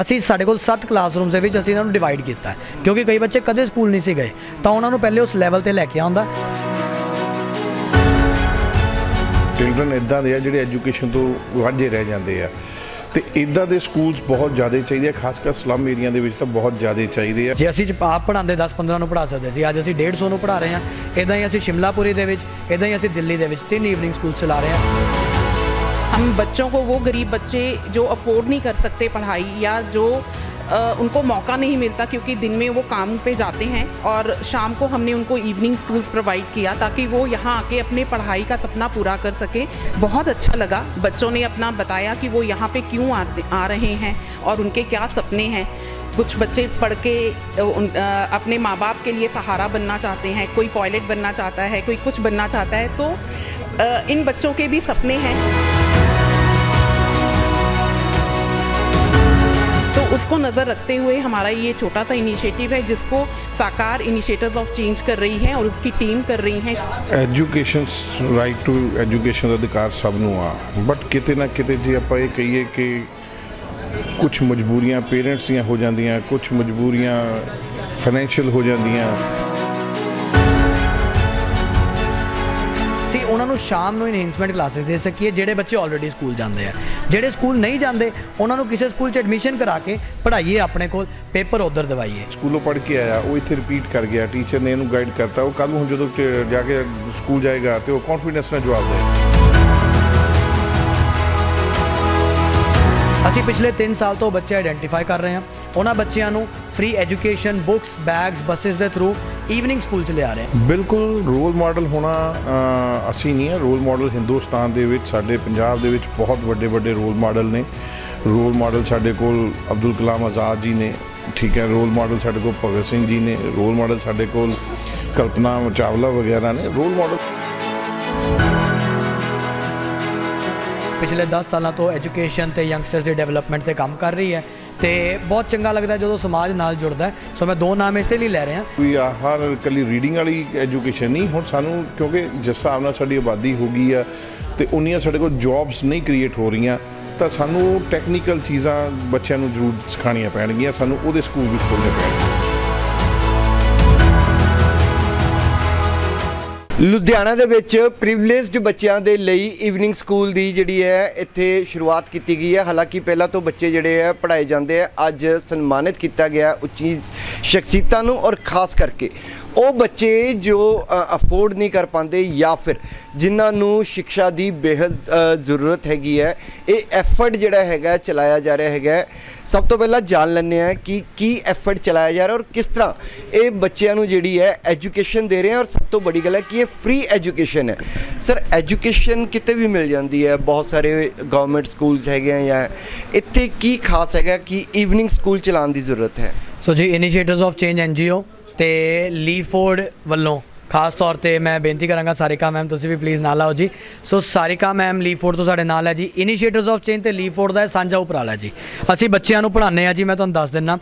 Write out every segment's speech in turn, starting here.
ਅਸੀਂ ਸਾਡੇ ਕੋਲ 7 ਕਲਾਸਰੂਮਸ ਦੇ ਵਿੱਚ ਅਸੀਂ ਇਹਨਾਂ ਨੂੰ ਡਿਵਾਈਡ ਕੀਤਾ ਹੈ। ਕਿਉਂਕਿ ਕਈ ਬੱਚੇ ਕਦੇ ਸਕੂਲ ਨਹੀਂ ਸੀ ਗਏ ਤਾਂ ਉਹਨਾਂ ਨੂੰ ਪਹਿਲੇ ਉਸ ਲੈਵਲ ਤੇ ਲੈ ਕੇ ਆਉਂਦਾ। ਚਿਲਡਰਨ ਇਦਾਂ ਦੇ ਆ ਜਿਹੜੇ ਐਜੂਕੇਸ਼ਨ ਤੋਂ ਵਾਂਝੇ ਰਹਿ ਜਾਂਦੇ ਆ। ਤੇ ਇਦਾਂ ਦੇ ਸਕੂਲਸ ਬਹੁਤ ਜ਼ਿਆਦਾ ਚਾਹੀਦੇ ਆ ਖਾਸ ਕਰ ਸਲਮ ਏਰੀਆ ਦੇ ਵਿੱਚ ਤਾਂ ਬਹੁਤ ਜ਼ਿਆਦਾ ਚਾਹੀਦੇ ਆ। ਜੇ ਅਸੀਂ ਚ- ਆਪ ਪੜਾਉਂਦੇ 10-15 ਨੂੰ ਪੜਾ ਸਕਦੇ ਸੀ। ਅੱਜ ਅਸੀਂ 150 ਨੂੰ ਪੜਾ ਰਹੇ ਹਾਂ। ਇਦਾਂ ਹੀ ਅਸੀਂ ਸ਼ਿਮਲਾਪੁਰੀ ਦੇ ਵਿੱਚ ਇਦਾਂ ਹੀ ਅਸੀਂ ਦਿੱਲੀ ਦੇ ਵਿੱਚ ਤਿੰਨ ਈਵਨਿੰਗ ਸਕੂਲ ਚਲਾ ਰਹੇ ਹਾਂ। हम बच्चों को वो गरीब बच्चे जो अफोर्ड नहीं कर सकते पढ़ाई या जो अ, उनको मौका नहीं मिलता क्योंकि दिन में वो काम पे जाते हैं और शाम को हमने उनको इवनिंग स्कूल्स प्रोवाइड किया ताकि वो यहाँ आके अपने पढ़ाई का सपना पूरा कर सकें। बहुत अच्छा लगा। बच्चों ने अपना बताया कि वो यहाँ पे क्यों आते आ रहे हैं और उनके क्या सपने हैं। कुछ बच्चे पढ़ के अपने माँ बाप के लिए सहारा बनना चाहते हैं कोई पायलट बनना चाहता है कोई कुछ बनना चाहता है तो इन बच्चों के भी सपने हैं। उसको नज़र रखते हुए हमारा ये छोटा सा इनिशिएटिव है जिसको साकार इनिशिएटर्स ऑफ चेंज कर रही है और उसकी टीम कर रही है ਐਜੂਕੇਸ਼ਨ ਰਾਈਟ ਟੂ ਐਜੂਕੇਸ਼ਨ ਦਾ ਅਧਿਕਾਰ ਸਭ ਨੂੰ ਆ ਬਟ ਕਿਤੇ ਨਾ ਕਿਤੇ ਜੇ ਆਪਾਂ ਇਹ ਕਹੀਏ ਕਿ ਕੁਝ ਮਜਬੂਰੀਆਂ ਪੇਰੈਂਟਸ ਦੀਆਂ ਹੋ ਜਾਂਦੀਆਂ ਕੁਝ ਮਜਬੂਰੀਆਂ ਫਾਈਨੈਂਸ਼ੀਅਲ ਹੋ ਜਾਂਦੀਆਂ ਨੂੰ ਸ਼ਾਮ ਨੂੰ ਇਨਹੈਂਸਮੈਂਟ ਕਲਾਸਿਸ ਦੇ ਸਕੀਏ ਜਿਹੜੇ ਬੱਚੇ ਆਲਰੇਡੀ ਸਕੂਲ ਜਾਂਦੇ ਆ। ਜਿਹੜੇ ਸਕੂਲ ਨਹੀਂ ਜਾਂਦੇ ਉਹਨਾਂ ਨੂੰ ਕਿਸੇ ਸਕੂਲ 'ਚ ਐਡਮਿਸ਼ਨ ਕਰਾ ਕੇ ਪੜ੍ਹਾਈਏ ਆਪਣੇ ਕੋਲ ਪੇਪਰ ਉਧਰ ਦਵਾਈਏ। ਸਕੂਲੋਂ ਪੜ੍ਹ ਕੇ ਆਇਆ ਉਹ ਇੱਥੇ ਰਿਪੀਟ ਕਰ ਗਿਆ ਟੀਚਰ ਨੇ ਇਹਨੂੰ ਗਾਈਡ ਕਰਤਾ। ਉਹ ਕੱਲ ਨੂੰ ਜਦੋਂ ਜਾ ਕੇ ਸਕੂਲ ਜਾਏਗਾ ਤੇ ਉਹ ਕੌਨਫੀਡੈਂਸ ਨਾਲ ਜਵਾਬ ਦੇਗਾ ਅਸੀਂ ਪਿਛਲੇ 3 ਸਾਲ ਤੋਂ ਬੱਚੇ ਆਇਡੈਂਟੀਫਾਈ ਕਰ ਰਹੇ ਹਾਂ। ਉਹਨਾਂ ਬੱਚਿਆਂ ਨੂੰ free education books bags buses ਦੇ ਥਰੂ ਈਵਨਿੰਗ ਸਕੂਲ 'ਚ ਲਿਆ ਰਹੇ ਹਾਂ। ਬਿਲਕੁਲ ਰੋਲ ਮਾਡਲ ਹੋਣਾ ਅ, ਅਸੀਂ ਨਹੀਂ ਹੈ। ਰੋਲ ਮਾਡਲ ਹਿੰਦੁਸਤਾਨ ਦੇ ਵਿੱਚ ਸਾਡੇ ਪੰਜਾਬ ਦੇ ਵਿੱਚ ਬਹੁਤ ਵੱਡੇ ਵੱਡੇ ਰੋਲ ਮਾਡਲ ਨੇ। ਰੋਲ ਮਾਡਲ ਸਾਡੇ ਕੋਲ ਅਬਦੁਲ ਕਲਾਮ ਆਜ਼ਾਦ ਜੀ ਨੇ ਠੀਕ ਹੈ। ਰੋਲ ਮਾਡਲ ਸਾਡੇ ਕੋਲ ਭਗਤ ਸਿੰਘ ਜੀ ਨੇ ਰੋਲ ਮਾਡਲ ਸਾਡੇ ਕੋਲ ਕਲਪਨਾ ਚਾਵਲਾ ਵਗੈਰਾ ਨੇ। ਰੋਲ ਮਾਡਲ ਪਿਛਲੇ 10 ਸਾਲਾਂ ਤੋਂ ਐਜੂਕੇਸ਼ਨ ਤੇ ਯੰਗਸਟਰਸ ਦੀ ਡਿਵੈਲਪਮੈਂਟ ਤੇ ਕੰਮ ਕਰ ਰਹੀ ਹੈ। ਤੇ ਬਹੁਤ ਚੰਗਾ ਲੱਗਦਾ ਜਦੋਂ ਸਮਾਜ ਨਾਲ ਜੁੜਦਾ ਸੋ ਮੈਂ ਦੋ ਨਾਮ ਇਸੇ ਲਈ ਲੈ ਰਿਹਾ। ਕੋਈ ਆ ਹਰ ਇਕੱਲੀ ਰੀਡਿੰਗ ਵਾਲੀ ਐਜੂਕੇਸ਼ਨ ਨਹੀਂ, ਹੁਣ ਸਾਨੂੰ ਕਿਉਂਕਿ ਜਿਸ ਹਿਸਾਬ ਨਾਲ ਸਾਡੀ ਆਬਾਦੀ ਹੋ ਗਈ ਆ ਤੇ ਉਨੀਆਂ ਸਾਡੇ ਕੋਲ ਜੌਬਸ ਨਹੀਂ ਕ੍ਰੀਏਟ ਹੋ ਰਹੀਆਂ, ਤਾਂ ਸਾਨੂੰ ਟੈਕਨੀਕਲ ਚੀਜ਼ਾਂ ਬੱਚਿਆਂ ਨੂੰ ਜ਼ਰੂਰ ਸਿਖਾਉਣੀਆਂ ਪੈਣਗੀਆਂ, ਸਾਨੂੰ ਉਹਦੇ ਸਕੂਲ ਵੀ ਖੋਲ੍ਹਣੇ ਪੈਣਗੇ। ਲੁਧਿਆਣਾ ਦੇ ਵਿੱਚ ਪ੍ਰਿਵਿਲੇਜਡ ਬੱਚਿਆਂ ਦੇ ਲਈ ਈਵਨਿੰਗ ਸਕੂਲ ਦੀ ਜਿਹੜੀ ਹੈ, ਇੱਥੇ ਸ਼ੁਰੂਆਤ ਕੀਤੀ ਗਈ ਹੈ। ਹਾਲਾਂਕਿ ਪਹਿਲਾਂ ਤੋਂ ਬੱਚੇ ਜਿਹੜੇ ਆ ਪੜ੍ਹਾਏ ਜਾਂਦੇ ਆ ਅੱਜ ਸਨਮਾਨਿਤ ਕੀਤਾ ਗਿਆ ਉੱਚੀ ਸ਼ਖਸੀਅਤਾਂ ਨੂੰ ਔਰ ਖਾਸ ਕਰਕੇ ਉਹ ਬੱਚੇ ਜੋ ਅਫੋਰਡ ਨਹੀਂ ਕਰ ਪਾਉਂਦੇ ਜਾਂ ਫਿਰ ਜਿਨ੍ਹਾਂ ਨੂੰ ਸਿੱਖਿਆ ਦੀ ਬੇਹੱਦ ਜ਼ਰੂਰਤ ਹੈਗੀ ਹੈ, ਇਹ ਐਫਰਟ ਜਿਹੜਾ ਹੈਗਾ ਚਲਾਇਆ ਜਾ ਰਿਹਾ ਹੈਗਾ ਸਭ ਤੋਂ ਪਹਿਲਾਂ ਜਾਣ ਲੈਂਦੇ ਆ ਕਿ ਕੀ ਐਫਰਟ ਚਲਾਇਆ ਜਾ ਰਿਹਾ ਔਰ ਕਿਸ ਤਰ੍ਹਾਂ ਇਹ ਬੱਚਿਆਂ ਨੂੰ ਜਿਹੜੀ ਹੈ ਐਜੂਕੇਸ਼ਨ ਦੇ ਰਹੇ ਆ ਔਰ ਸਭ ਤੋਂ ਵੱਡੀ ਗੱਲ ਹੈ ਕਿ ਇਹ ਫ੍ਰੀ ਐਜੂਕੇਸ਼ਨ ਹੈ। ਸਰ ਐਜੂਕੇਸ਼ਨ ਕਿਤੇ ਵੀ ਮਿਲ ਜਾਂਦੀ ਹੈ, ਬਹੁਤ ਸਾਰੇ ਗਵਰਨਮੈਂਟ ਸਕੂਲਸ ਹੈਗੇ ਆ ਜਾਂ ਇੱਥੇ ਕੀ ਖਾਸ ਹੈਗਾ ਕਿ ਈਵਨਿੰਗ ਸਕੂਲ ਚਲਾਉਣ ਦੀ ਜ਼ਰੂਰਤ ਹੈ? ਸੋ ਜੀ ਇਨੀਸ਼ੀਏਟਰਸ ਆਫ ਚੇਂਜ ਐਨਜੀਓ ਤੇ ਲੀਫੋਰਡ ਵੱਲੋਂ ਖਾਸ ਤੌਰ ਤੇ ਮੈਂ ਬੇਨਤੀ ਕਰਾਂਗਾ ਸਾਰਿਕਾ ਮੈਮ ਤੁਸੀਂ ਵੀ ਪਲੀਜ਼ ਨਾਲ ਆਓ ਜੀ। ਸੋ ਸਾਰਿਕਾ ਮੈਮ ਲੀਫੋਰਡ ਤੋਂ ਸਾਡੇ ਨਾਲ ਹੈ ਜੀ। ਇਨੀਸ਼ੀਏਟਰਸ ਆਫ ਚੇਂਜ ਤੇ ਲੀਫੋਰਡ ਦਾ ਇਹ ਸਾਂਝਾ ਉਪਰਾਲਾ ਜੀ। ਅਸੀਂ ਬੱਚਿਆਂ ਨੂੰ ਪੜ੍ਹਾਉਂਦੇ ਆ ਜੀ, ਮੈਂ ਤੁਹਾਨੂੰ ਦੱਸ ਦਿੰਨਾ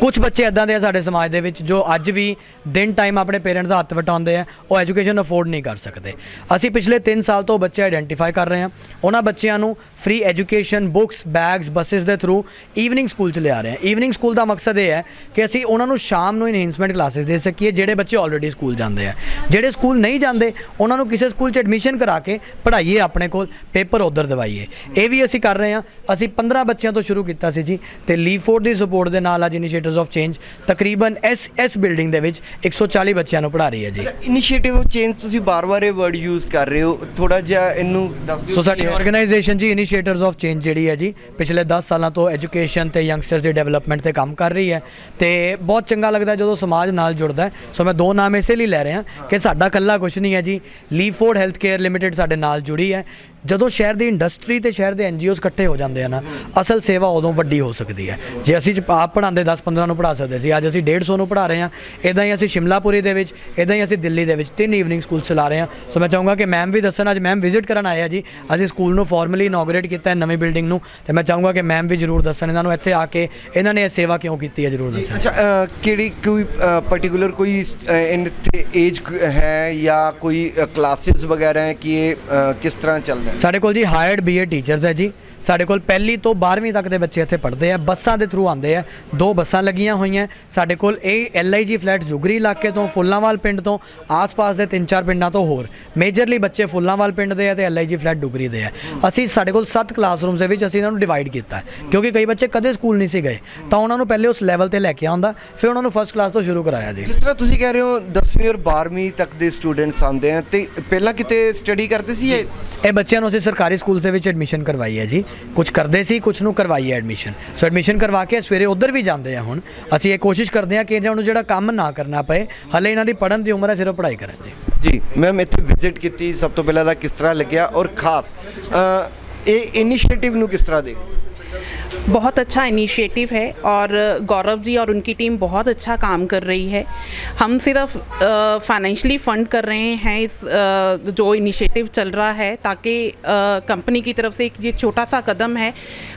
ਕੁਝ ਬੱਚੇ ਇਦਾਂ ਦੇ ਆ ਸਾਡੇ ਸਮਾਜ ਦੇ ਵਿੱਚ ਜੋ ਅੱਜ ਵੀ ਦਿਨ ਟਾਈਮ ਆਪਣੇ ਪੇਰੈਂਟਸ ਦਾ ਹੱਥ ਵਟਾਉਂਦੇ ਆ, ਉਹ ਐਜੂਕੇਸ਼ਨ ਅਫੋਰਡ ਨਹੀਂ ਕਰ ਸਕਦੇ। ਅਸੀਂ ਪਿਛਲੇ 3 ਸਾਲ ਤੋਂ ਬੱਚੇ ਆਈਡੈਂਟੀਫਾਈ ਕਰ ਰਹੇ ਹਾਂ ਉਹਨਾਂ ਬੱਚਿਆਂ ਨੂੰ free education books bags buses ਦੇ ਥਰੂ ਈਵਨਿੰਗ ਸਕੂਲ 'ਚ ਲਿਆ ਰਹੇ ਹਾਂ ਈਵਨਿੰਗ ਸਕੂਲ ਦਾ ਮਕਸਦ ਇਹ ਹੈ ਕਿ ਅਸੀਂ ਉਹਨਾਂ ਨੂੰ ਸ਼ਾਮ ਨੂੰ ਇਨਹੈਂਸਮੈਂਟ ਕਲਾਸਿਸ ਦੇ ਸਕੀਏ, ਜਿਹੜੇ ਬੱਚੇ ਆਲਰੇਡੀ ਸਕੂਲ ਜਾਂਦੇ ਆ। ਜਿਹੜੇ ਸਕੂਲ ਨਹੀਂ ਜਾਂਦੇ, ਉਹਨਾਂ ਨੂੰ ਕਿਸੇ ਸਕੂਲ 'ਚ ਐਡਮਿਸ਼ਨ ਕਰਾ ਕੇ ਪੜ੍ਹਾਈਏ ਆਪਣੇ ਕੋਲ ਪੇਪਰ ਉਧਰ ਦਵਾਈਏ। ਇਹ ਵੀ ਅਸੀਂ ਕਰ ਰਹੇ ਹਾਂ ਅਸੀਂ 15 ਬੱਚਿਆਂ ਤੋਂ ਸ਼ੁਰੂ ਕੀਤਾ ਸੀ ਜੀ, ਤੇ ਲੀਫੋਰਡ ਦੀ ਸਪੋਰਟ ਦੇ ਨਾਲ ਅੱਜ ਇਨੀਸ਼ੀਏਟਿਵਸ ਆਫ ਚੇਂਜ ਤਕਰੀਬਨ ਐਸ ਐਸ ਬਿਲਡਿੰਗ ਦੇ ਵਿੱਚ 140 ਬੱਚਿਆਂ ਨੂੰ ਪੜ੍ਹਾ ਰਹੀ ਹੈ ਜੀ। ਇਨੀਸ਼ੀਏਟਿਵ ਆਫ ਚੇਂਜ ਤੁਸੀਂ ਬਾਰ-ਬਾਰ ਇਹ ਵਰਡ ਯੂਜ਼ ਕਰ ਰਹੇ ਹੋ। ਥੋੜਾ ਜਿਹਾ ਇਹਨੂੰ ਦੱਸ ਦਿਓ ਸੋ ਸਾਡੀ। ਆਰਗੇਨਾਈਜੇਸ਼ਨ ਜੀ ਇਨੀਸ਼ੀਏਟਰਸ ਆਫ ਚੇਂਜ ਜਿਹੜੀ ਹੈ ਜੀ ਪਿਛਲੇ 10 ਸਾਲਾਂ ਤੋਂ ਐਜੂਕੇਸ਼ਨ ਤੇ ਯੰਗਸਟਰਸ ਦੀ ਡਿਵੈਲਪਮੈਂਟ ਤੇ ਕੰਮ ਕਰ ਰਹੀ ਹੈ ਤੇ ਬਹੁਤ ਚੰਗਾ ਲੱਗਦਾ ਜਦੋਂ ਸਮਾਜ ਨਾਲ ਜੁੜਦਾ ਸੋ ਮੈਂ ਦੋ ਨਾਮ ਇਸੇ ਲਈ ਲੈ ਰਿਹਾ ਕਿ ਸਾਡਾ ਕੱਲਾ ਕੁਝ ਨਹੀਂ ਹੈ ਜੀ। ਲੀਫੋਰਡ ਹੈਲਥ ਕੇਅਰ ਲਿਮਟਿਡ ਸਾਡੇ ਨਾਲ ਜੁੜੀ ਹੈ। ਜਦੋਂ ਸ਼ਹਿਰ ਦੀ ਇੰਡਸਟਰੀ ਤੇ ਸ਼ਹਿਰ ਦੇ ਐਨਜੀਓਜ਼ ਇਕੱਠੇ ਹੋ ਜਾਂਦੇ ਆ ਨਾ ਅਸਲ ਸੇਵਾ ਉਦੋਂ ਵੱਡੀ ਹੋ ਸਕਦੀ ਹੈ। ਜੇ ਅਸੀਂ ਆਪ ਪੜਾਉਂਦੇ 10-15 ਨੂੰ ਪੜਾ ਸਕਦੇ ਸੀ। ਅੱਜ ਅਸੀਂ 150 ਨੂੰ ਪੜਾ ਰਹੇ ਹਾਂ। ਇਦਾਂ ਹੀ ਅਸੀਂ ਸ਼ਿਮਲਾਪੁਰੀ ਦੇ ਵਿੱਚ ਇਦਾਂ ਹੀ ਅਸੀਂ ਦਿੱਲੀ ਦੇ ਵਿੱਚ ਤਿੰਨ ਈਵਨਿੰਗ ਸਕੂਲ ਚਲਾ ਰਹੇ ਹਾਂ। ਸੋ ਮੈਂ ਚਾਹੂੰਗਾ ਕਿ ਮੈਮ ਵੀ ਦੱਸਣ ਅੱਜ ਮੈਮ ਵਿਜ਼ਿਟ ਕਰਨ ਆਏ ਆ ਜੀ। ਅਸੀਂ ਸਕੂਲ ਨੂੰ ਫਾਰਮਲੀ ਇਨੋਗਰੇਟ ਕੀਤਾ ਹੈ ਨਵੀਂ ਬਿਲਡਿੰਗ ਨੂੰ। ਤੇ ਮੈਂ ਚਾਹੂੰਗਾ ਕਿ ਮੈਮ ਵੀ ਜ਼ਰੂਰ ਦੱਸਣ ਇਹਨਾਂ ਨੂੰ ਇੱਥੇ ਆ ਕੇ ਇਹਨਾਂ ਨੇ ਇਹ ਸੇਵਾ ਕਿਉਂ ਕੀਤੀ ਹੈ ਜ਼ਰੂਰ ਦੱਸਣ। ਅੱਛਾ ਅ, ਕਿਹੜੀ ਕੋਈ ਪਾਰਟਿਕੂਲਰ ਕੋਈ ਇਨ ਤੇ ਏਜ ਹੈ ਜਾਂ ਕੋਈ ਕਲਾਸਿਸ ਵਗੈਰਾ ਹੈ ਕਿ ਇਹ ਅ, ਕਿਸ ਤਰ੍ਹਾਂ ਚੱਲਦਾ ਹੈ? ਸਾਡੇ ਕੋਲ ਜੀ ਹਾਇਰਡ ਬੀਏ ਟੀਚਰਸ ਹੈ ਜੀ। ਸਾਡੇ ਕੋਲ ਪਹਿਲੀ ਤੋਂ 12ਵੀਂ ਤੱਕ ਦੇ ਬੱਚੇ ਇੱਥੇ ਪੜ੍ਹਦੇ ਆ ਬੱਸਾਂ ਦੇ ਥਰੂ ਆਉਂਦੇ ਆ। ਦੋ ਬੱਸਾਂ ਲੱਗੀਆਂ ਹੋਈਆਂ। ਸਾਡੇ ਕੋਲ ਇਹ ਐਲਆਈਜੀ ਫਲੈਟ ਜੁਗਰੀ ਇਲਾਕੇ ਤੋਂ ਫੁੱਲਾਂਵਾਲ ਪਿੰਡ ਤੋਂ ਆਸ-ਪਾਸ ਦੇ ਤਿੰਨ ਚਾਰ ਪਿੰਡਾਂ ਤੋਂ ਹੋਰ। ਮੇਜਰਲੀ ਬੱਚੇ ਫੁੱਲਾਂਵਾਲ ਪਿੰਡ ਦੇ ਆ ਤੇ ਐਲਆਈਜੀ ਫਲੈਟ ਡੁਗਰੀ ਦੇ ਆ। ਅਸੀਂ ਸਾਡੇ ਕੋਲ 7 ਕਲਾਸਰੂਮਸ ਦੇ ਵਿੱਚ ਅਸੀਂ ਇਹਨਾਂ ਨੂੰ ਡਿਵਾਈਡ ਕੀਤਾ। ਕਿਉਂਕਿ ਕਈ ਬੱਚੇ ਕਦੇ ਸਕੂਲ ਨਹੀਂ ਸੀ ਗਏ ਤਾਂ ਉਹਨਾਂ ਨੂੰ ਪਹਿਲੇ ਉਸ ਲੈਵਲ ਤੇ ਲੈ ਕੇ ਆਉਂਦਾ ਫਿਰ ਉਹਨਾਂ ਨੂੰ ਫਸਟ ਕਲਾਸ ਤੋਂ ਸ਼ੁਰੂ ਕਰਾਇਆ ਜੀ। ਜਿਸ ਤਰ੍ਹਾਂ ਤੁਸੀਂ ਕਹਿ ਰਹੇ ਹੋ 10ਵੀਂ ਔਰ 12ਵੀਂ ਤੱਕ ਦੇ ਸਟੂਡੈਂਟਸ ਆਉਂਦੇ ਆ ਤੇ ਪਹਿਲਾਂ ਕਿਤੇ ਸਟੱਡੀ ਕਰਦੇ ਸੀ ਇਹ? ਇਹ ਬੱਚਿਆਂ ਨੂੰ ਅਸੀਂ ਸਰਕਾਰੀ ਸਕੂਲ ਦੇ ਵਿੱਚ ਐਡਮਿਸ਼ਨ ਕਰਵਾਈ ਹੈ ਜੀ। ਕੁਝ ਕਰਦੇ ਸੀ ਕੁਝ ਨੂੰ ਕਰਵਾਈ ਹੈ ਐਡਮਿਸ਼ਨ ਸੋ ਐਡਮਿਸ਼ਨ ਕਰਵਾ ਕੇ ਸਵੇਰੇ ਉਧਰ ਵੀ ਜਾਂਦੇ ਆ ਹੁਣ। ਅਸੀਂ ਇਹ ਕੋਸ਼ਿਸ਼ ਕਰਦੇ ਹਾਂ ਕਿ ਇਹਨਾਂ ਨੂੰ ਜਿਹੜਾ ਕੰਮ ਨਾ ਕਰਨਾ ਪਏ, ਹਲੇ ਇਹਨਾਂ ਦੀ ਪੜ੍ਹਨ ਦੀ ਉਮਰ ਹੈ, ਸਿਰਫ ਪੜ੍ਹਾਈ ਕਰਨ ਦੀ। ਜੀ, ਮੈਮ ਇੱਥੇ ਵਿਜ਼ਿਟ ਕੀਤੀ, ਸਭ ਤੋਂ ਪਹਿਲਾਂ ਤਾਂ ਕਿਸ ਤਰ੍ਹਾਂ ਲੱਗਿਆ? ਔਰ ਖਾਸ ਇਹ ਇਨੀਸ਼ੀਏਟਿਵ ਨੂੰ ਕਿਸ ਤਰ੍ਹਾਂ ਦੇ बहुत अच्छा इनिशिएटिव है और गौरव जी और उनकी टीम बहुत अच्छा काम कर रही है। हम सिर्फ़ फाइनेंशियली फंड कर रहे हैं इस अ, जो इनिशिएटिव चल रहा है ताकि कंपनी की तरफ़ से एक ये छोटा सा कदम है।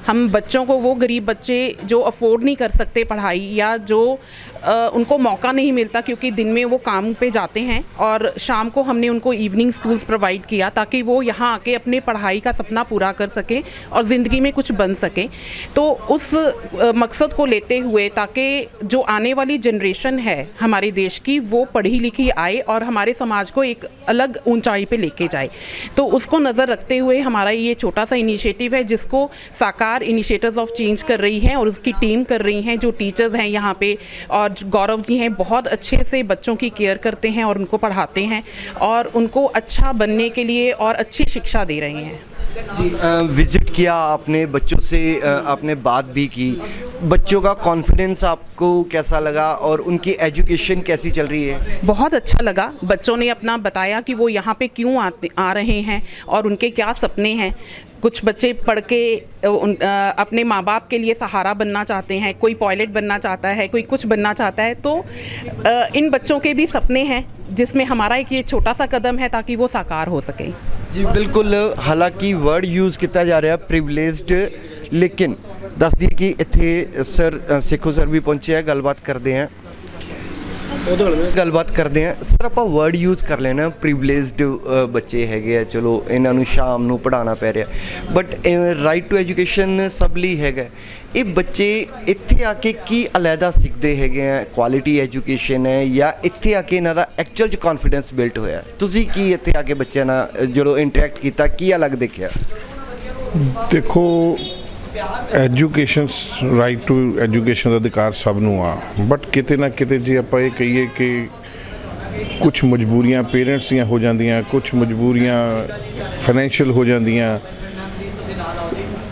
हम बच्चों को वो गरीब बच्चे जो अफोर्ड नहीं कर सकते पढ़ाई या जो अ, उनको मौका नहीं मिलता क्योंकि दिन में वो काम पे जाते हैं और शाम को हमने उनको इवनिंग स्कूल्स प्रोवाइड किया ताकि वो यहाँ आके अपने पढ़ाई का सपना पूरा कर सकें और ज़िंदगी में कुछ बन सकें। तो उस मकसद को लेते हुए ताकि जो आने वाली जनरेशन है हमारे देश की, वो पढ़ी लिखी आए और हमारे समाज को एक अलग ऊंचाई पे लेके जाए। तो उसको नज़र रखते हुए हमारा ये छोटा सा इनिशिएटिव है, जिसको साकार इनिशिएटर्स ऑफ़ चेंज कर रही है और उसकी टीम कर रही हैं, जो टीचर्स हैं यहाँ पे और गौरव जी हैं, बहुत अच्छे से बच्चों की केयर करते हैं और उनको पढ़ाते हैं और उनको अच्छा बनने के लिए और अच्छी शिक्षा दे रहे हैं। जी विज़िट किया आपने, बच्चों से आपने बात भी की। बच्चों का कॉन्फिडेंस आपको कैसा लगा और उनकी एजुकेशन कैसी चल रही है? बहुत अच्छा लगा। बच्चों ने अपना बताया कि वो यहाँ पे क्यों आते, आ रहे हैं और उनके क्या सपने हैं। कुछ बच्चे पढ़ के अपने माँ बाप के लिए सहारा बनना चाहते हैं, कोई पायलट बनना चाहता है, कोई कुछ बनना चाहता है तो इन बच्चों के भी सपने हैं, जिसमें हमारा एक ये छोटा सा कदम है ताकि वो साकार हो सके। ਜੀ, ਬਿਲਕੁਲ, ਹਾਲਾਂਕਿ ਵਰਡ ਯੂਜ਼ ਕੀਤਾ ਜਾ ਰਿਹਾ ਪ੍ਰਿਵਿਲੇਜਡ ਲੇਕਿਨ ਦੱਸਦੀ ਕਿ ਇੱਥੇ ਸਰ ਸਿੱਖੋ ਸਰ ਵੀ ਪਹੁੰਚੇ ਆ, ਗੱਲਬਾਤ ਕਰਦੇ ਆ। ਗੱਲਬਾਤ ਕਰਦੇ ਆ। ਸਰ, ਆਪਾਂ ਵਰਡ ਯੂਜ਼ ਕਰ ਲੈਣਾ ਪ੍ਰਿਵਿਲੇਜਡ ਬੱਚੇ ਹੈਗੇ ਆ, ਚਲੋ, ਇਹਨਾਂ ਨੂੰ ਸ਼ਾਮ ਨੂੰ ਪੜਾਉਣਾ ਪੈ ਰਿਹਾ। ਬਟ ਰਾਈਟ ਟੂ ਐਜੂਕੇਸ਼ਨ ਸਭ ਲਈ ਹੈਗਾ। ਇਹ ਬੱਚੇ ਇੱਥੇ ਆ ਕੇ ਕੀ ਅਲੱਗਾ ਸਿੱਖਦੇ ਹੈਗੇ ਆ? ਕੁਆਲਿਟੀ ਐਜੂਕੇਸ਼ਨ ਹੈ ਜਾਂ ਇੱਥੇ ਆ ਕੇ ਇਹਨਾਂ ਦਾ ਐਕਚੁਅਲ ਚ ਕੌਨਫੀਡੈਂਸ ਬਿਲਟ ਹੋਇਆ ਤੁਸੀਂ ਕੀ ਇੱਥੇ ਆ ਕੇ ਬੱਚਿਆਂ ਨਾਲ ਜਦੋਂ ਇੰਟਰੈਕਟ ਕੀਤਾ, ਕੀ ਅਲੱਗ ਦੇਖਿਆ? ਦੇਖੋ ਐਜੂਕੇਸ਼ਨ ਰਾਈਟ ਟੂ ਐਜੂਕੇਸ਼ਨ ਦਾ ਅਧਿਕਾਰ ਸਭ ਨੂੰ ਆ। ਬਟ ਕਿਤੇ ਨਾ ਕਿਤੇ ਜੇ ਆਪਾਂ ਇਹ ਕਹੀਏ ਕਿ ਕੁਝ ਮਜਬੂਰੀਆਂ ਪੇਰੈਂਟਸ ਦੀਆਂ ਹੋ ਜਾਂਦੀਆਂ ਕੁਝ ਮਜਬੂਰੀਆਂ ਫਾਈਨੈਂਸ਼ੀਅਲ ਹੋ ਜਾਂਦੀਆਂ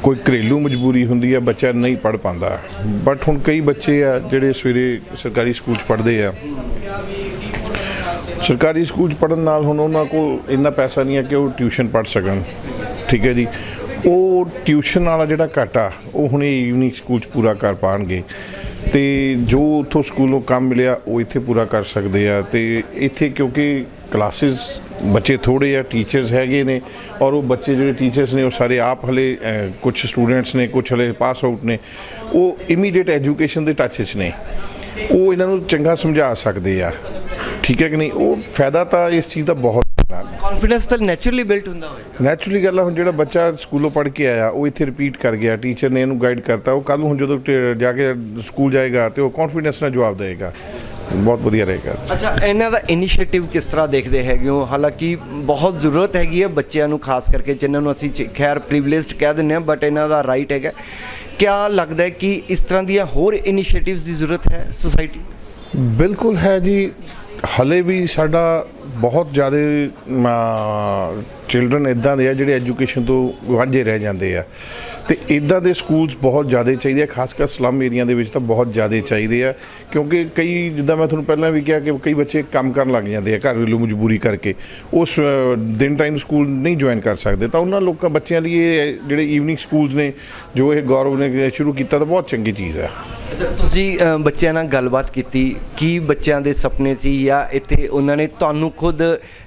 ਕੋਈ ਘਰੇਲੂ ਮਜਬੂਰੀ ਹੁੰਦੀ ਆ, ਬੱਚਾ ਨਹੀਂ ਪੜ ਪਾਉਂਦਾ। ਬਟ ਹੁਣ ਕਈ ਬੱਚੇ ਆ, ਜਿਹੜੇ ਸਵੇਰੇ ਸਰਕਾਰੀ ਸਕੂਲ 'ਚ ਪੜ੍ਹਦੇ ਆ। ਸਰਕਾਰੀ ਸਕੂਲ 'ਚ ਪੜਨ ਨਾਲ ਹੁਣ ਉਹਨਾਂ ਕੋਲ ਇੰਨਾ ਪੈਸਾ ਨਹੀਂ ਹੈ ਕਿ ਉਹ ਟਿਊਸ਼ਨ ਪੜ ਸਕਣ। ਠੀਕ ਹੈ ਜੀ? ਉਹ ਟਿਊਸ਼ਨ ਵਾਲਾ ਜਿਹੜਾ ਘਾਟਾ, ਉਹ ਹੁਣ ਈਵਨਿੰਗ ਸਕੂਲ 'ਚ ਪੂਰਾ ਕਰ ਪਾਣਗੇ। ਤੇ ਜੋ ਉਥੋਂ ਸਕੂਲੋਂ ਕੰਮ ਮਿਲਿਆ, ਉਹ ਇੱਥੇ ਪੂਰਾ ਕਰ ਸਕਦੇ ਆ। ਤੇ ਇੱਥੇ ਕਿਉਂਕਿ ਕਲਾਸਿਸ ਬੱਚੇ ਥੋੜੇ ਆ ਟੀਚਰਸ ਹੈਗੇ ਨੇ ਔਰ ਉਹ ਬੱਚੇ ਜਿਹੜੇ ਟੀਚਰਸ ਨੇ ਉਹ ਸਾਰੇ ਆਪ ਹਲੇ ਕੁਝ ਸਟੂਡੈਂਟਸ ਨੇ ਕੁਝ ਹਲੇ ਪਾਸ ਆਊਟ ਨੇ। ਉਹ ਇਮੀਡੀਏਟ ਐਜੂਕੇਸ਼ਨ ਦੇ ਟੱਚ 'ਚ ਨੇ। ਉਹ ਇਹਨਾਂ ਨੂੰ ਚੰਗਾ ਸਮਝਾ ਸਕਦੇ ਆ। ਠੀਕ ਹੈ ਕਿ ਨਹੀਂ? ਉਹ ਫਾਇਦਾ ਤਾਂ ਇਸ ਚੀਜ਼ ਦਾ ਬਹੁਤ ਕੌਨਫੀਡੈਂਸ ਤਾਂ ਨੇਚਰਲੀ ਬਿਲਟ ਹੁੰਦਾ ਹੋਏਗਾ। ਨੈਚੁਰਲੀ ਗੱਲ ਹੁਣ ਜਿਹੜਾ ਬੱਚਾ ਸਕੂਲੋਂ ਪੜ੍ਹ ਕੇ ਆਇਆ ਉਹ ਇੱਥੇ ਰਿਪੀਟ ਕਰ ਗਿਆ। ਟੀਚਰ ਨੇ ਇਹਨੂੰ ਗਾਈਡ ਕਰਤਾ। ਉਹ ਕੱਲ ਨੂੰ ਹੁਣ ਜਦੋਂ ਜਾ ਕੇ ਸਕੂਲ ਜਾਏਗਾ ਤੇ ਉਹ ਕੌਨਫੀਡੈਂਸ ਨਾਲ ਜਵਾਬ ਦੇਗਾ ਬਹੁਤ ਵਧੀਆ ਰਹੇਗਾ ਅੱਛਾ ਇਹਨਾਂ ਦਾ ਇਨੀਸ਼ੀਏਟਿਵ ਕਿਸ ਤਰ੍ਹਾਂ ਦੇਖਦੇ ਹੈਗੇ ਹੋ? ਹਾਲਾਂਕਿ ਬਹੁਤ ਜ਼ਰੂਰਤ ਹੈਗੀ ਹੈ ਬੱਚਿਆਂ ਨੂੰ ਖਾਸ ਕਰਕੇ ਜਿਨ੍ਹਾਂ ਨੂੰ ਅਸੀਂ ਚ- ਖੈਰ ਪ੍ਰਿਵਿਲੇਜਡ ਕਹਿ ਦਿੰਦੇ ਹਾਂ ਬਟ ਇਹਨਾਂ ਦਾ ਰਾਈਟ ਹੈਗਾ। ਕਿਆ ਲੱਗਦਾ ਹੈ ਕਿ ਇਸ ਤਰ੍ਹਾਂ ਦੀਆਂ ਹੋਰ ਇਨੀਸ਼ੀਏਟਿਵਸ ਦੀ ਜ਼ਰੂਰਤ ਹੈ ਸੋਸਾਇਟੀ ਬਿਲਕੁਲ ਹੈ ਜੀ। ਹਲੇ ਵੀ ਸਾਡਾ ਬਹੁਤ ਜ਼ਿਆਦਾ ਚਿਲਡਰਨ ਇਦਾਂ ਦੇ ਆ ਜਿਹੜੇ ਐਜੂਕੇਸ਼ਨ ਤੋਂ ਵਾਂਝੇ ਰਹਿ ਜਾਂਦੇ ਆ। ਤੇ ਇਦਾਂ ਦੇ ਸਕੂਲਸ ਬਹੁਤ ਜ਼ਿਆਦਾ ਚਾਹੀਦੇ ਆ ਖਾਸ ਕਰ ਸਲਮ ਏਰੀਆ ਦੇ ਵਿੱਚ ਤਾਂ ਬਹੁਤ ਜ਼ਿਆਦਾ ਚਾਹੀਦੇ ਆ। ਕਿਉਂਕਿ ਕਈ ਜਿੱਦਾਂ ਮੈਂ ਤੁਹਾਨੂੰ ਪਹਿਲਾਂ ਵੀ ਕਿਹਾ ਕਿ ਕਈ ਬੱਚੇ ਕੰਮ ਕਰਨ ਲੱਗ ਜਾਂਦੇ ਆ ਘਰ ਘਰੇਲੂ ਮਜਬੂਰੀ ਕਰਕੇ। ਉਸ ਅ, ਦਿਨ ਟਾਈਮ ਸਕੂਲ ਨਹੀਂ ਜੁਆਇਨ ਕਰ ਸਕਦੇ। ਤਾਂ ਉਹਨਾਂ ਲੋਕਾਂ ਬੱਚਿਆਂ ਲਈ ਇਹ ਜਿਹੜੇ ਈਵਨਿੰਗ ਸਕੂਲਸ ਨੇ ਜੋ ਇਹ ਗੌਰਵ ਨੇ ਸ਼ੁਰੂ ਕੀਤਾ ਤਾਂ ਬਹੁਤ ਚੰਗੀ ਚੀਜ਼ ਆ। ਤੁਸੀਂ ਅ, ਬੱਚਿਆਂ ਨਾਲ ਗੱਲਬਾਤ ਕੀਤੀ ਕੀ ਬੱਚਿਆਂ ਦੇ ਸੁਪਨੇ ਸੀ ਜਾਂ ਇੱਥੇ ਉਹਨਾਂ ਨੇ ਤੁਹਾਨੂੰ ਖੁਦ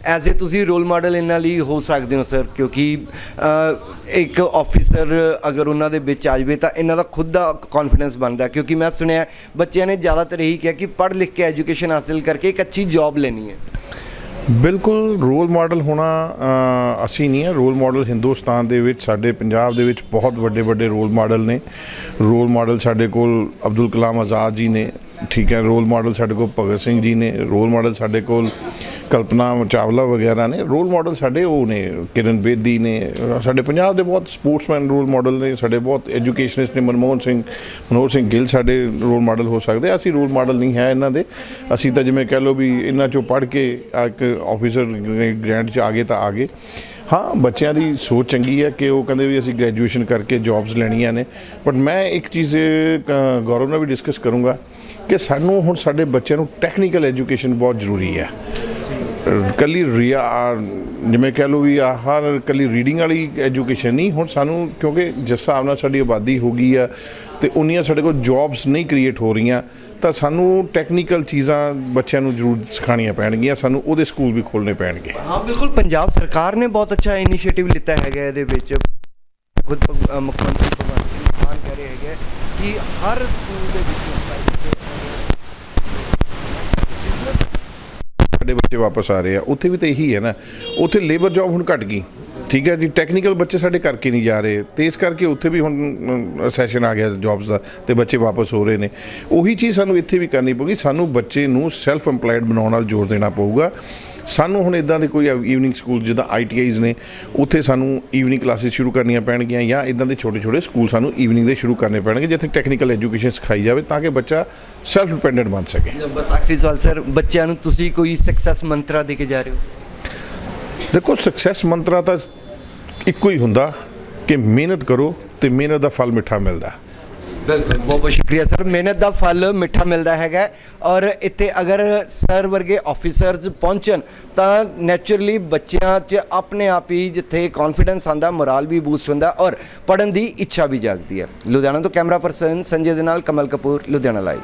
ਐਜ਼ ਅ ਤੁਸੀਂ ਰੋਲ ਮਾਡਲ ਇਹਨਾਂ ਲਈ ਹੋ ਸਕਦੇ ਹੋ ਸਰ ਕਿਉਂਕਿ ਅ, ਇੱਕ ਆਫੀਸਰ ਅਗਰ ਉਹਨਾਂ ਦੇ ਵਿੱਚ ਆ ਜਾਵੇ ਤਾਂ ਇਹਨਾਂ ਦਾ ਖੁਦ ਦਾ ਕੌਨਫੀਡੈਂਸ ਬਣਦਾ ਕਿਉਂਕਿ ਮੈਂ ਸੁਣਿਆ ਬੱਚਿਆਂ ਨੇ ਜ਼ਿਆਦਾਤਰ ਇਹੀ ਕਿਹਾ ਕਿ ਪੜ੍ਹ ਲਿਖ ਕੇ ਐਜੂਕੇਸ਼ਨ ਹਾਸਿਲ ਕਰਕੇ ਇੱਕ ਅੱਛੀ ਜੌਬ ਲੈਣੀ ਹੈ। ਬਿਲਕੁਲ ਰੋਲ ਮਾਡਲ ਹੋਣਾ ਅਸੀਂ ਨਹੀਂ ਹੈ ਰੋਲ ਮਾਡਲ ਹਿੰਦੁਸਤਾਨ ਦੇ ਵਿੱਚ, ਸਾਡੇ ਪੰਜਾਬ ਦੇ ਵਿੱਚ ਬਹੁਤ ਵੱਡੇ ਵੱਡੇ ਰੋਲ ਮਾਡਲ ਨੇ। ਰੋਲ ਮਾਡਲ ਸਾਡੇ ਕੋਲ ਅਬਦੁਲ ਕਲਾਮ ਆਜ਼ਾਦ ਜੀ ਨੇ, ਠੀਕ ਹੈ। ਰੋਲ ਮਾਡਲ ਸਾਡੇ ਕੋਲ ਭਗਤ ਸਿੰਘ ਜੀ ਨੇ, ਰੋਲ ਮਾਡਲ ਸਾਡੇ ਕੋਲ ਕਲਪਨਾ ਚਾਵਲਾ ਵਗੈਰਾ ਨੇ ਰੋਲ ਮਾਡਲ ਸਾਡੇ ਉਹ ਨੇ ਕਿਰਨ ਬੇਦੀ ਨੇ ਸਾਡੇ ਪੰਜਾਬ ਦੇ ਬਹੁਤ ਸਪੋਰਟਸਮੈਨ ਰੋਲ ਮਾਡਲ ਨੇ ਸਾਡੇ ਬਹੁਤ ਐਜੂਕੇਸ਼ਨਿਸਟ ਨੇ ਮਨਮੋਹਨ ਸਿੰਘ ਮਨੋਹਰ ਸਿੰਘ ਗਿੱਲ ਸਾਡੇ ਰੋਲ ਮਾਡਲ ਹੋ ਸਕਦੇ ਅਸੀਂ ਰੋਲ ਮਾਡਲ ਨਹੀਂ ਹੈ ਇਹਨਾਂ ਦੇ। ਅਸੀਂ ਤਾਂ ਜਿਵੇਂ ਕਹਿ ਲਓ ਵੀ ਇਹਨਾਂ ਚੋਂ ਪੜ੍ਹ ਕੇ ਇੱਕ ਆਫੀਸਰ ਗ੍ਰੈਂਡ 'ਚ ਆ ਗਏ ਤਾਂ ਆ ਗਏ ਹਾਂ ਬੱਚਿਆਂ ਦੀ ਸੋਚ ਚੰਗੀ ਹੈ ਕਿ ਉਹ ਕਹਿੰਦੇ ਵੀ ਅਸੀਂ ਗ੍ਰੈਜੂਏਸ਼ਨ ਕਰਕੇ ਜੌਬਸ ਲੈਣੀਆਂ ਨੇ। ਬਟ ਮੈਂ ਇੱਕ ਚੀਜ਼ ਅ, ਗੌਰਵ ਨਾਲ ਵੀ ਡਿਸਕਸ ਕਰੂੰਗਾ ਕਿ ਸਾਨੂੰ ਹੁਣ ਸਾਡੇ ਬੱਚਿਆਂ ਨੂੰ ਟੈਕਨੀਕਲ ਐਜੂਕੇਸ਼ਨ ਬਹੁਤ ਜ਼ਰੂਰੀ ਹੈ। ਕੱਲੀ ਰਿਆ ਜਿਵੇਂ ਕਹਿ ਲਓ ਵੀ ਆਹ ਕੱਲੀ ਰੀਡਿੰਗ ਵਾਲੀ ਐਜੂਕੇਸ਼ਨ ਨਹੀਂ, ਹੁਣ ਸਾਨੂੰ ਕਿਉਂਕਿ ਜਿਸ ਹਿਸਾਬ ਨਾਲ ਸਾਡੀ ਆਬਾਦੀ ਹੋ ਗਈ ਆ ਤੇ ਉਨੀਆਂ ਸਾਡੇ ਕੋਲ ਜੌਬਸ ਨਹੀਂ ਕ੍ਰੀਏਟ ਹੋ ਰਹੀਆਂ, ਤਾਂ ਸਾਨੂੰ ਟੈਕਨੀਕਲ ਚੀਜ਼ਾਂ ਬੱਚਿਆਂ ਨੂੰ ਜ਼ਰੂਰ ਸਿਖਾਉਣੀਆਂ ਪੈਣਗੀਆਂ, ਸਾਨੂੰ ਉਹਦੇ ਸਕੂਲ ਵੀ ਖੋਲਣੇ ਪੈਣਗੇ। ਹਾਂ, ਬਿਲਕੁਲ, ਪੰਜਾਬ ਸਰਕਾਰ ਨੇ ਬਹੁਤ ਅੱਛਾ ਇਨੀਸ਼ੀਏਟਿਵ ਲਿੱਤਾ ਹੈਗਾ ਇਹਦੇ ਵਿੱਚ। ਖੁਦ ਮੁੱਖ ਮੰਤਰੀ ਭਗਵੰਤ ਸਿੰਘ ਮਾਨ ਕਹਿ ਰਹੇ ਹੈਗੇ ਕਿ ਹਰ ਸਕੂਲ ਦੇ ਵਿੱਚ ਸਾਡੇ ਬੱਚੇ ਵਾਪਸ ਆ ਰਹੇ ਆ, ਉੱਥੇ ਵੀ ਤਾਂ ਇਹੀ ਹੈ ਨਾ, ਉੱਥੇ ਲੇਬਰ ਜੌਬ ਹੁਣ ਘਟ ਗਈ। ਠੀਕ ਹੈ ਜੀ ਟੈਕਨੀਕਲ ਬੱਚੇ ਸਾਡੇ ਕਰਕੇ ਨਹੀਂ ਜਾ ਰਹੇ, ਤੇ ਇਸ ਕਰਕੇ ਉੱਥੇ ਵੀ ਹੁਣ ਸੈਸ਼ਨ ਆ ਗਿਆ ਜੌਬਸ ਦਾ, ਤੇ ਬੱਚੇ ਵਾਪਸ ਹੋ ਰਹੇ ਨੇ। ਉਹੀ ਚੀਜ਼ ਸਾਨੂੰ ਇੱਥੇ ਵੀ ਕਰਨੀ ਪਊਗੀ, ਸਾਨੂੰ ਬੱਚੇ ਨੂੰ ਸੈਲਫ ਏਮਪਲੋਇਡ ਬਣਾਉਣ ਨਾਲ ਜ਼ੋਰ ਦੇਣਾ ਪਊਗਾ। ਸਾਨੂੰ ਹੁਣ ਇਦਾਂ ਦੇ ਕੋਈ ਈਵਨਿੰਗ ਸਕੂਲ ਜਿੱਦਾਂ ਆਈਟੀਆਈਜ਼ ਨੇ ਉੱਥੇ ਸਾਨੂੰ ਈਵਨਿੰਗ ਕਲਾਸਿਸ ਸ਼ੁਰੂ ਕਰਨੀਆਂ ਪੈਣਗੀਆਂ ਜਾਂ ਇਦਾਂ ਦੇ ਛੋਟੇ ਛੋਟੇ ਸਕੂਲ ਸਾਨੂੰ ਈਵਨਿੰਗ ਦੇ ਸ਼ੁਰੂ ਕਰਨੇ ਪੈਣਗੇ ਜਿੱਥੇ ਟੈਕਨੀਕਲ ਐਜੂਕੇਸ਼ਨ ਸਿਖਾਈ ਜਾਵੇ ਤਾਂ ਕਿ ਬੱਚਾ ਸੈਲਫ ਡਿਪੈਂਡੈਂਟ ਬਣ ਸਕੇ। ਬਸ ਆਖਰੀ ਸਵਾਲ ਸਰ ਬੱਚਿਆਂ ਨੂੰ ਤੁਸੀਂ ਕੋਈ ਸਕਸੈਸ ਮੰਤਰਾ ਦੇ ਕੇ ਜਾ ਰਹੇ ਹੋ? ਦੇਖੋ ਸਕਸੈਸ ਮੰਤਰਾ ਤਾਂ ਇੱਕੋ ਹੀ ਹੁੰਦਾ ਕਿ ਮਿਹਨਤ ਕਰੋ ਤੇ ਮਿਹਨਤ ਦਾ ਫਲ ਮਿੱਠਾ ਮਿਲਦਾ। ਬਿਲਕੁਲ, ਬਹੁਤ ਬਹੁਤ ਸ਼ੁਕਰੀਆ ਸਰ। ਮਿਹਨਤ ਦਾ ਫਲ, ਮਿੱਠਾ ਮਿਲਦਾ ਹੈਗਾ। ਔਰ ਇੱਥੇ ਅਗਰ ਸਰ ਵਰਗੇ ਆਫੀਸਰਸ ਪਹੁੰਚਣ, ਤਾਂ ਨੇਚਰਲੀ ਬੱਚਿਆਂ 'ਚ ਆਪਣੇ ਆਪ ਹੀ ਜਿੱਥੇ ਕੌਨਫੀਡੈਂਸ ਆਂਦਾ ਮੋਰਲ ਵੀ ਬੂਸਟ ਹੁੰਦਾ ਔਰ ਪੜਨ ਦੀ ਇੱਛਾ ਵੀ ਜਾਗਦੀ ਹੈ। ਲੁਧਿਆਣਾ ਤੋਂ ਕੈਮਰਾ ਪਰਸਨ ਸੰਜੇ ਦੇ ਨਾਲ ਕਮਲ ਕਪੂਰ, ਲੁਧਿਆਣਾ ਲਾਈਵ